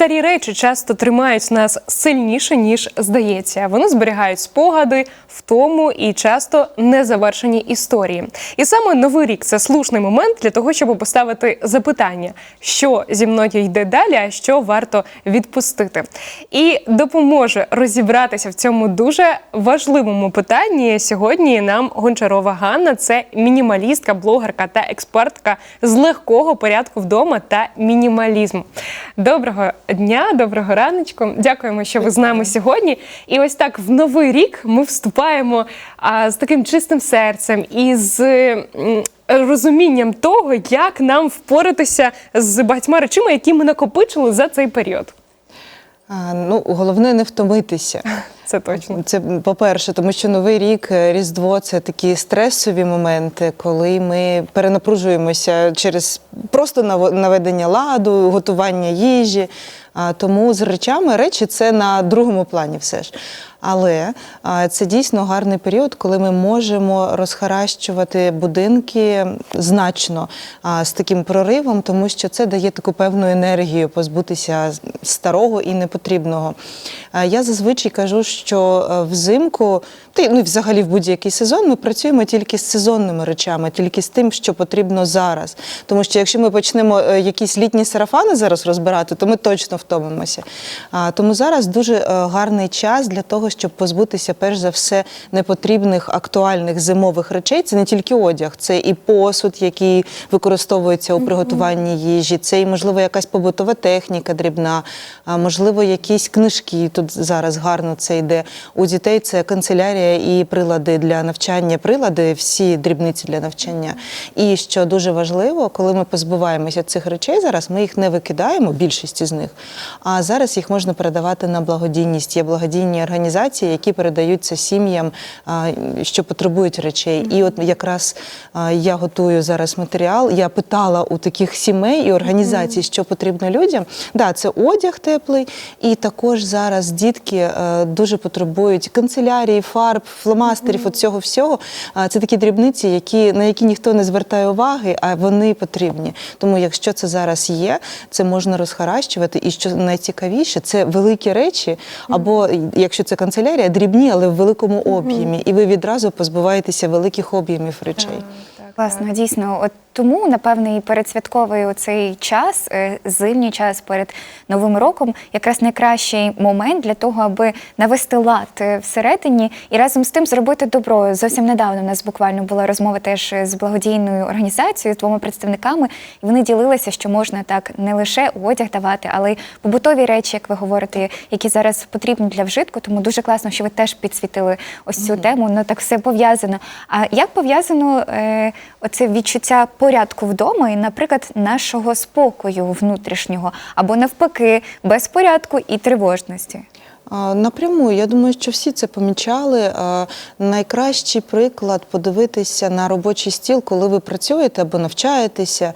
Старі речі часто тримають нас сильніше, ніж здається. Вони зберігають спогади, втому і часто незавершені історії. І саме новий рік це слушний момент для того, щоб поставити запитання, що зі мною йде далі, а що варто відпустити. І допоможе розібратися в цьому дуже важливому питанні сьогодні. Нам Гончарова Ганна, це мінімалістка, блогерка та експертка з легкого порядку вдома та мінімалізму. Доброго дня, доброго раночку. Дякуємо, що ви з нами сьогодні. І ось так в новий рік ми вступаємо а, з таким чистим серцем і з м, розумінням того, як нам впоратися з багатьма речами, які ми накопичили за цей період. А, Ну, головне не втомитися. Це точно. Це по-перше, тому що новий рік, е, Різдво це такі стресові моменти, коли ми перенапружуємося через просто наведення ладу, готування їжі. А, Тому з речами речі це на другому плані все ж. Але а, це дійсно гарний період, коли ми можемо розхаращувати будинки значно а, з таким проривом, тому що це дає таку певну енергію позбутися старого і непотрібного. А, Я зазвичай кажу, що е, взимку, та ну, взагалі в будь-який сезон, ми працюємо тільки з сезонними речами, тільки з тим, що потрібно зараз. Тому що якщо ми почнемо е, якісь літні сарафани зараз розбирати, то ми точно втомимося. А, Тому зараз дуже е, гарний час для того, щоб позбутися, перш за все, непотрібних актуальних зимових речей. Це не тільки одяг, це і посуд, який використовується у приготуванні їжі, це і, можливо, якась побутова техніка дрібна, а можливо, якісь книжки. Тут зараз гарно це йде. У дітей це канцелярія і прилади для навчання, прилади, всі дрібниці для навчання. І що дуже важливо, коли ми позбуваємося цих речей зараз, ми їх не викидаємо, більшість з них. А зараз їх можна передавати на благодійність. Є благодійні організації, які передаються сім'ям, що потребують речей. І от якраз я готую зараз матеріал. Я питала у таких сімей і організацій, що потрібно людям. Да, це одяг теплий, і також зараз дітки е, дуже потребують канцелярії, фарб, фломастерів, от цього всього. Це такі дрібниці, які на які ніхто не звертає уваги, а вони потрібні. Тому, якщо це зараз є, це можна розхаращувати. І що найцікавіше, це великі речі, або якщо це канцелярія, дрібні, але в великому об'ємі. І ви відразу позбуваєтеся великих об'ємів речей. Класно, дійсно. От тому, напевне, і передсвятковий оцей час, е, зимній час перед Новим роком, якраз найкращий момент для того, аби навести лад е, всередині і разом з тим зробити добро. Зовсім недавно у нас буквально була розмова теж з благодійною організацією, з двома представниками, і вони ділилися, що можна так не лише одяг давати, але й побутові речі, як ви говорите, які зараз потрібні для вжитку. Тому дуже класно, що ви теж підсвітили ось цю тему. Ну так все пов'язано. А як пов'язано е, оце відчуття порядку вдома і, наприклад, нашого спокою внутрішнього, або навпаки, безпорядку і тривожності? Напряму, я думаю, що всі це помічали. Найкращий приклад подивитися на робочий стіл, коли ви працюєте або навчаєтеся.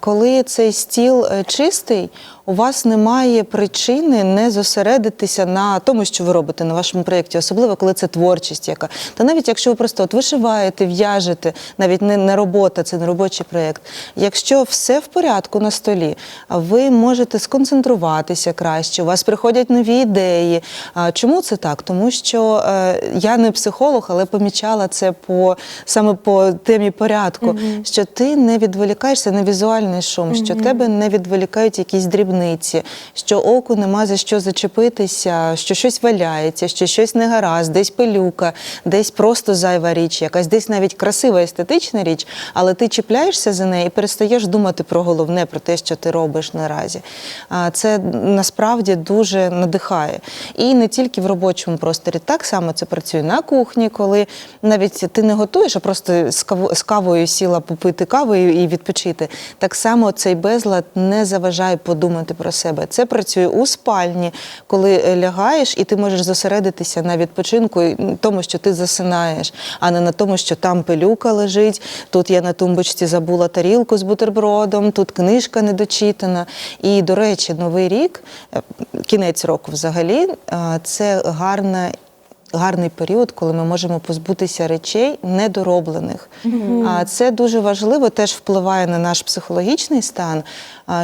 Коли цей стіл е, чистий, у вас немає причини не зосередитися на тому, що ви робите на вашому проєкті, особливо коли це творчість, яка та навіть якщо ви просто от вишиваєте, в'яжете, навіть не, не робота, це не робочий проєкт. Якщо все в порядку на столі, ви можете сконцентруватися краще, у вас приходять нові ідеї. Чому це так? Тому що е, я не психолог, але помічала це по саме по темі порядку, що ти не відволікаєшся на візуальний шум, що тебе не відволікають якісь дрібниці, що оку нема за що зачепитися, що щось валяється, що щось не гаразд, десь пилюка, десь просто зайва річ, якась десь навіть красива естетична річ, але ти чіпляєшся за неї і перестаєш думати про головне, про те, що ти робиш наразі. Це насправді дуже надихає. І не тільки в робочому просторі. Так само це працює на кухні, коли навіть ти не готуєш, а просто з кавою сіла попити каву і і відпочити. Так само цей безлад не заважає подумати про себе. Це працює у спальні, коли е, лягаєш, і ти можеш зосередитися на відпочинку тому, що ти засинаєш, а не на тому, що там пилюка лежить. Тут я на тумбочці забула тарілку з бутербродом, тут книжка недочитана. І, до речі, новий рік, е, кінець року взагалі, це гарна гарний період, коли ми можемо позбутися речей недороблених. А це дуже важливо, теж впливає на наш психологічний стан.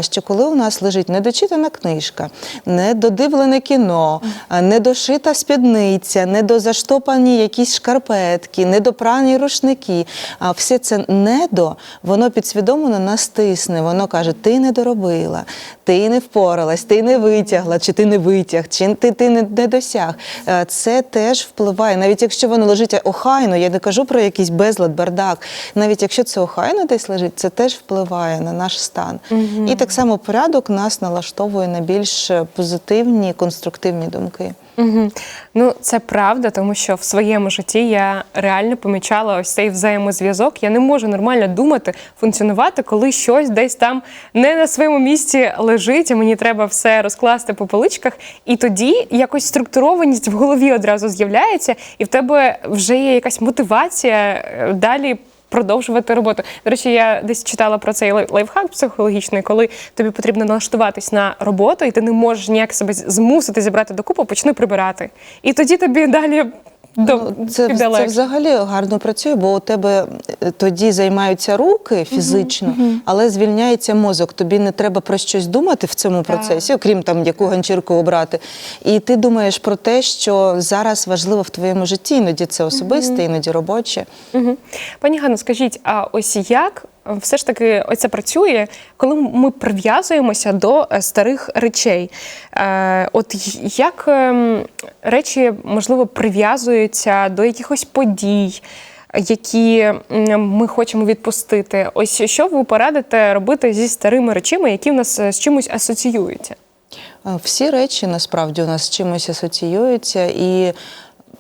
Що коли у нас лежить недочитана книжка, недодивлене кіно, недошита спідниця, недозаштопані якісь шкарпетки, недопрані рушники, а все це недо, воно підсвідомо на нас тисне. Воно каже: ти не доробила, ти не впоралась, ти не витягла, чи ти не витяг, чи ти, ти не, досяг. Е, Це теж впливає, навіть якщо воно лежить охайно, я не кажу про якийсь безлад, бардак. Навіть якщо це охайно десь лежить, це теж впливає на наш стан. І так само порядок нас налаштовує на більш позитивні, конструктивні думки. Угу. Ну, це правда, тому що в своєму житті я реально помічала ось цей взаємозв'язок. Я не можу нормально думати, функціонувати, коли щось десь там не на своєму місці лежить, і мені треба все розкласти по поличках. І тоді якось структурованість в голові одразу з'являється, і в тебе вже є якась мотивація е, далі. Продовжувати роботу. До речі, я десь читала про цей лайфхак психологічний, коли тобі потрібно налаштуватись на роботу, і ти не можеш ніяк себе змусити зібрати докупу, почни прибирати. І тоді тобі далі Ну, це, піде це взагалі гарно працює, бо у тебе е, тоді займаються руки фізично, але звільняється мозок. Тобі не треба про щось думати в цьому процесі, окрім там яку ганчірку обрати. І ти думаєш про те, що зараз важливо в твоєму житті. Іноді це особисте, іноді робоче. Угу. Пані Ганно, скажіть, а ось як все ж таки оце працює, коли ми прив'язуємося до е, старих речей? Е, от як ем, речі, можливо, прив'язуються до якихось подій? Які ми хочемо відпустити, ось що ви порадите робити зі старими речами, які в нас е, з чимось асоціюються? Всі речі насправді у нас з чимось асоціюються і.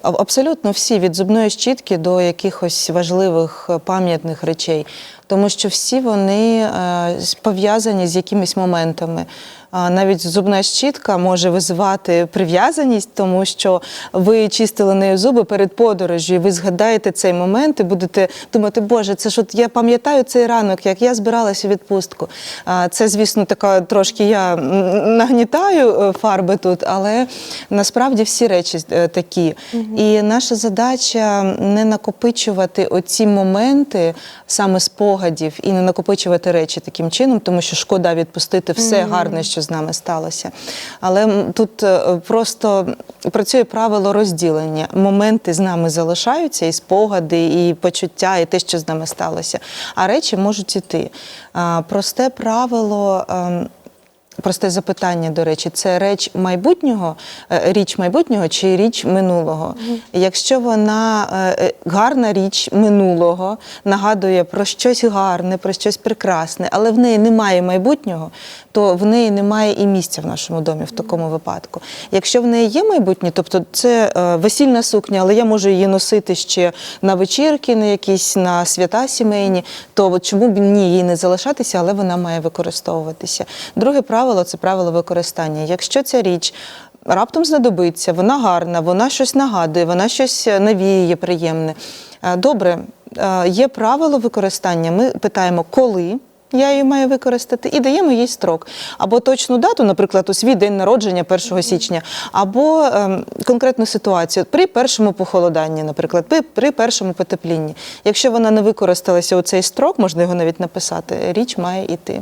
Абсолютно всі від зубної щітки до якихось важливих пам'ятних речей, тому що всі вони е, пов'язані з якимись моментами. Навіть зубна щітка може визивати прив'язаність, тому що ви чистили нею зуби перед подорожю, і ви згадаєте цей момент і будете думати, Боже, це ж от я пам'ятаю цей ранок, як я збиралася у відпустку. Це, звісно, така трошки я нагнітаю е, фарби тут, але насправді всі речі е, такі. І наша задача не накопичувати оці моменти саме спогадів і не накопичувати речі таким чином, тому що шкода відпустити все гарне, що з нами сталося. Але тут е, просто працює правило розділення. Моменти з нами залишаються, і спогади, і почуття, і те, що з нами сталося. А речі можуть іти. Просте правило. Просте запитання, до речі, це реч майбутнього, е, річ майбутнього чи річ минулого. Якщо вона е, е, гарна річ минулого, нагадує про щось гарне, про щось прекрасне, але в неї немає майбутнього, то в неї немає і місця в нашому домі в такому випадку. Якщо в неї є майбутнє, тобто це весільна сукня, але я можу її носити ще на вечірки, на якісь на свята сімейні, то чому б ні їй не залишатися, але вона має використовуватися. Друге правило це правило використання. Якщо ця річ раптом знадобиться, вона гарна, вона щось нагадує, вона щось навіє приємне. е, Добре, е, є правило використання. Ми питаємо, коли. Я її маю використати і даємо їй строк. Або точну дату, наприклад, у свій день народження 1 січня, або ем, конкретну ситуацію при першому похолоданні, наприклад, при, при першому потеплінні. Якщо вона не використалася у цей строк, можна його навіть написати, річ має йти.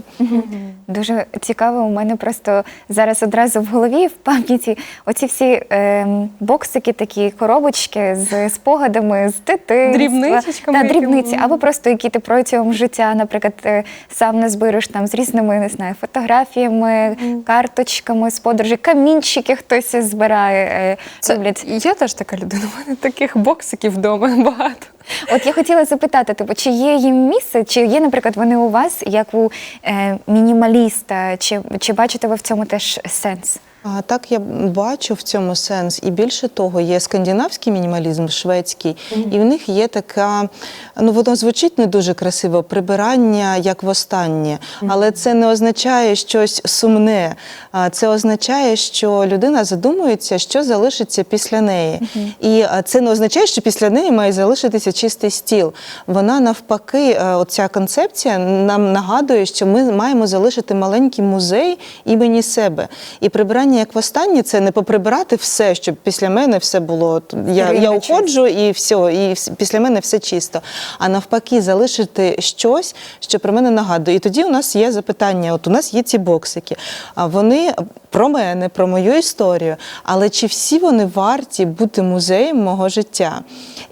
Дуже цікаво. У мене просто зараз одразу в голові в пам'яті оці всі ем, боксики, такі коробочки з спогадами з дитинства. Дрібничечками Да, дрібниці, або просто які ти протягом життя, наприклад, е, сам назбириш там з різними не знаю, фотографіями, карточками з подорожі, камінчики хтось збирає. е, Це, люблять. я теж така людина. У мене таких боксиків вдома багато. От я хотіла запитати, типу, чи є їм місце, чи є, наприклад, вони у вас як у е, мінімаліста, чи, чи бачите ви в цьому теж сенс? А так я бачу в цьому сенс. І більше того, є скандинавський мінімалізм, шведський, і в них є така, ну воно звучить не дуже красиво, прибирання як востаннє. Але це не означає щось сумне. А це означає, що людина задумується, що залишиться після неї. І це не означає, що після неї має залишитися чистий стіл. Вона навпаки, е, оця концепція нам нагадує, що ми маємо залишити маленький музей імені себе. І прибирання бажання, як востаннє, це не поприбирати все, щоб після мене все було. Я, я уходжу і все, і після мене все чисто. А навпаки, залишити щось, що про мене нагадує. І тоді у нас є запитання: от у нас є ці боксики, а вони про мене, про мою історію. Але чи всі вони варті бути музеєм мого життя?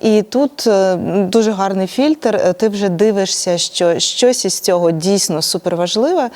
І тут е, дуже гарний фільтр. е, Ти вже дивишся, що щось із цього дійсно суперважливе.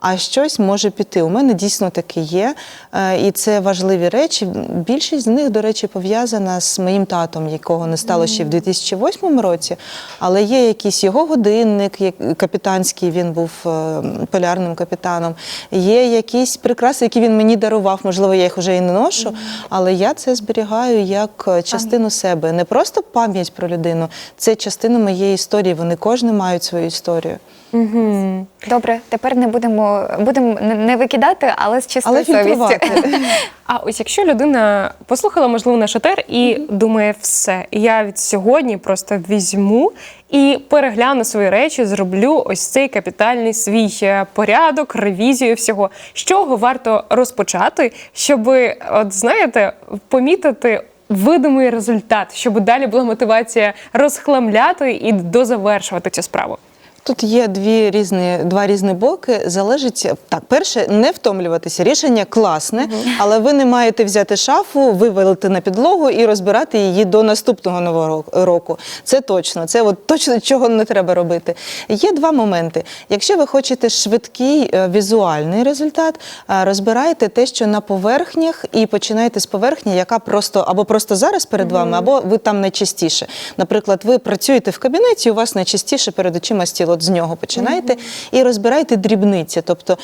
А щось може піти. У мене дійсно таке є, е, і це важливі речі. Більшість з них, до речі, пов'язана з моїм татом, якого не стало ще в 2008 році. Але є якийсь його годинник, капітанський, він був е, полярним капітаном. Є якісь прикраси, які він мені дарував. Можливо, я їх вже і не ношу, але я це зберігаю як е, частину себе. Не просто пам'ять про людину, це частина моєї історії. Вони кожен мають свою історію. Угу. Добре, тепер не будемо будемо не- викидати, але з чистою совістю. А ось якщо людина послухала, можливо, наш етер і думає, все, я від сьогодні просто візьму і перегляну свої речі, зроблю ось цей капітальний свій е, порядок, ревізію всього. З чого варто розпочати, щоб, от знаєте, помітити. Видимий результат, щоб далі була мотивація розхламляти і дозавершувати цю справу. Тут є дві різні, два різні боки. Залежить так, перше, не втомлюватися. Рішення класне, але ви не маєте взяти шафу, вивалити на підлогу і розбирати її до наступного нового року. Це точно. Це от точно чого не треба робити. Є два моменти. Якщо ви хочете швидкий е, візуальний результат, е, розбирайте те, що на поверхнях, і починайте з поверхні, яка просто або просто зараз перед вами, або ви там найчастіше. Наприклад, ви працюєте в кабінеті, у вас найчастіше перед очима стіл. От з нього починайте і розбирайте дрібниці. Тобто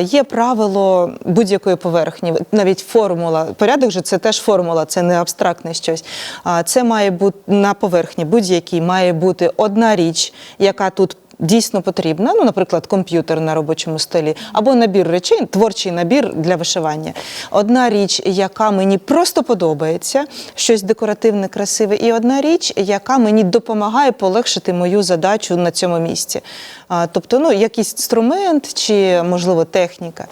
є правило будь-якої поверхні, навіть формула. Порядок же це теж формула, це не абстрактне щось. Це має бути на поверхні будь-якій має бути одна річ, яка тут. Дійсно потрібна, ну, наприклад, комп'ютер на робочому столі, або набір речей, творчий набір для вишивання. Одна річ, яка мені просто подобається, щось декоративне, красиве, і одна річ, яка мені допомагає полегшити мою задачу на цьому місці. Тобто, ну, якийсь інструмент чи, можливо, техніка.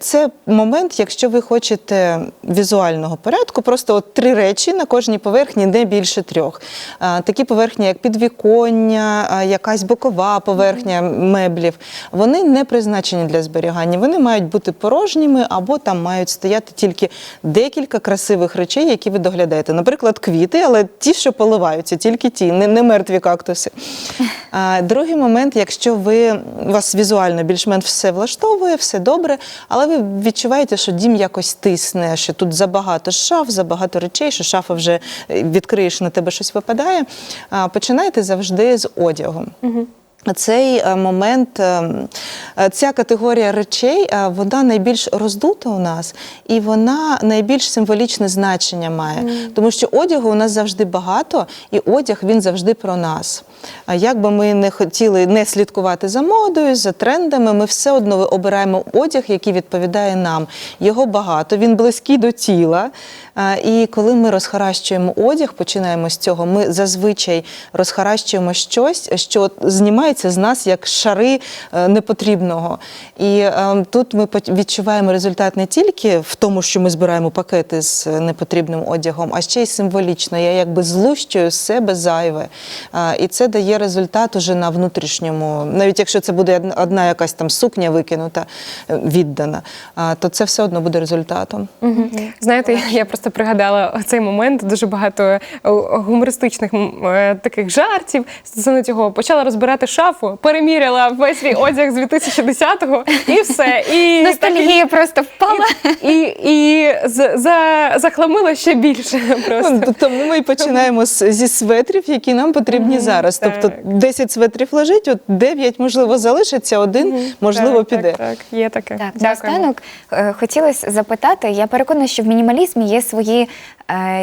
Це момент, якщо ви хочете візуального порядку, просто от три речі на кожній поверхні, не більше трьох. Такі поверхні, як підвіконня, якась бокова поверхня меблів, вони не призначені для зберігання. Вони мають бути порожніми або там мають стояти тільки декілька красивих речей, які ви доглядаєте. Наприклад, квіти, але ті, що поливаються, тільки ті, не, мертві кактуси. Другий момент, якщо ви вас візуально більш-менш все влаштовує, все добре, але ви відчуваєте, що дім якось тисне, що тут забагато шаф, забагато речей, що шафа вже е, відкриєш, на тебе щось випадає. Починаєте завжди з одягу. Цей е, момент, е, е, ця категорія речей, вона найбільш роздута у нас, і вона найбільш символічне значення має. Тому що одягу у нас завжди багато, і одяг він завжди про нас. Як би ми не хотіли не слідкувати за модою, за трендами, ми все одно обираємо одяг, який відповідає нам. Його багато, він близький до тіла. І коли ми розхаращуємо одяг, починаємо з цього, ми зазвичай розхаращуємо щось, що знімається з нас як шари е, непотрібного. І е, тут ми відчуваємо результат не тільки в тому, що ми збираємо пакети з е, непотрібним одягом, а ще й символічно. Я якби злущую з себе зайве. І це дає результат уже на внутрішньому, навіть якщо це буде одна- якась там сукня викинута, е, віддана, то це все одно буде результатом. Знаєте, я- просто пригадала цей момент. Дуже багато гумористичних таких жартів стосовно цього. Почала розбирати шафу, переміряла весь свій одяг з 2010-го і все. І Ностальгія просто впала. і, і з- за, захламила ще більше. Просто. Ну, Тому ми починаємо з- зі светрів, які нам потрібні зараз. так. Тобто 10 светрів лежить, от 9, можливо, залишиться, один, можливо, Так, піде. Так, так, є таке. Так, Дякуємо. наостанок е, хотілося запитати. Я переконана, що в мінімалізмі є свої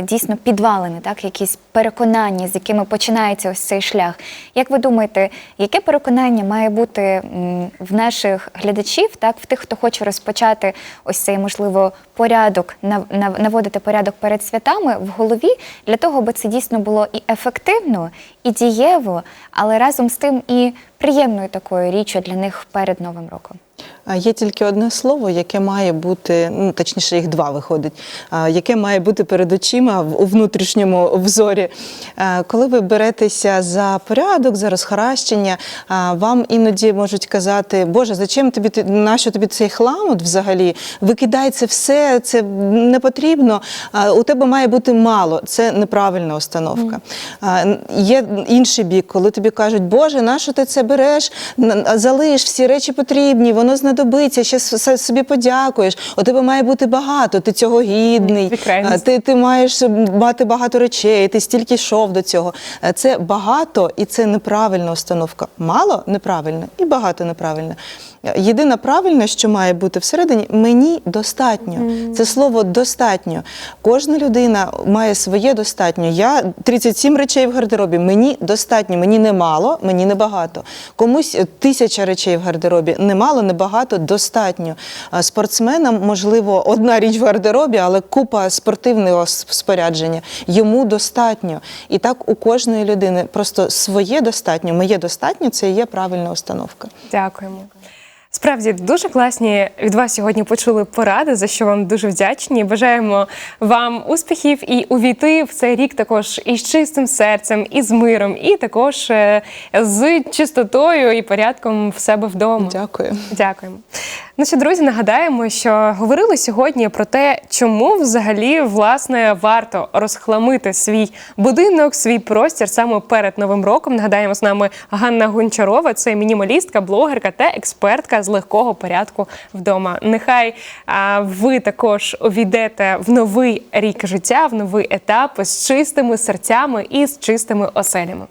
дійсно підвалини, так, якісь переконання, з якими починається ось цей шлях. Як ви думаєте, яке переконання має бути в наших глядачів, так, в тих, хто хоче розпочати ось цей, можливо, порядок, нав- нав- наводити порядок перед святами в голові, для того, аби це дійсно було і ефективно, і дієво, але разом з тим і приємною такою річчю для них перед Новим роком? А, є тільки одне слово, яке має бути, ну точніше, їх два виходить, яке має бути перед очима у внутрішньому взорі. Коли ви беретеся за порядок, за розхаращення, вам іноді можуть казати, Боже, зачем тобі нащо тобі цей хлам от взагалі? Викидай це все, це не потрібно. У тебе має бути мало. Це неправильна установка. Н- Є інший бік, коли тобі кажуть, Боже, нащо ти це береш? Залиш, всі речі потрібні, воно знадобиться, ще с- с- собі подякуєш. У тебе має бути багато, ти цього гідний. Ти, ти маєш мати багато речей, ти стільки йшов до цього. Е, Це багато і це неправильна установка. Мало неправильно і багато неправильно. Єдине правильне, що має бути всередині, мені достатньо. Це слово достатньо. Кожна людина має своє достатньо. Я 37 речей в гардеробі. Мені достатньо, мені не мало, мені не багато. Комусь тисяча речей в гардеробі. Не мало, не багато, достатньо. Спортсменам, можливо, одна річ в гардеробі, але купа спортивного спорядження. Йому достатньо. І так у кожної людини просто своє достатньо, моє достатньо це і є правильна установка. Дякуємо. Справді дуже класні від вас сьогодні почули поради, за що вам дуже вдячні. Бажаємо вам успіхів і увійти в цей рік також із чистим серцем, і з миром, і також е, з чистотою і порядком в себе вдома. Дякую. Дякуємо. Ну що, друзі, нагадаємо, що говорили сьогодні про те, чому взагалі власне варто розхламити свій будинок, свій простір саме перед новим роком. Нагадаємо, з нами Ганна Гончарова, це мінімалістка, блогерка та експертка з легкого порядку вдома. Нехай а, ви також увійдете в новий рік життя, в новий етап з чистими серцями і з чистими оселями.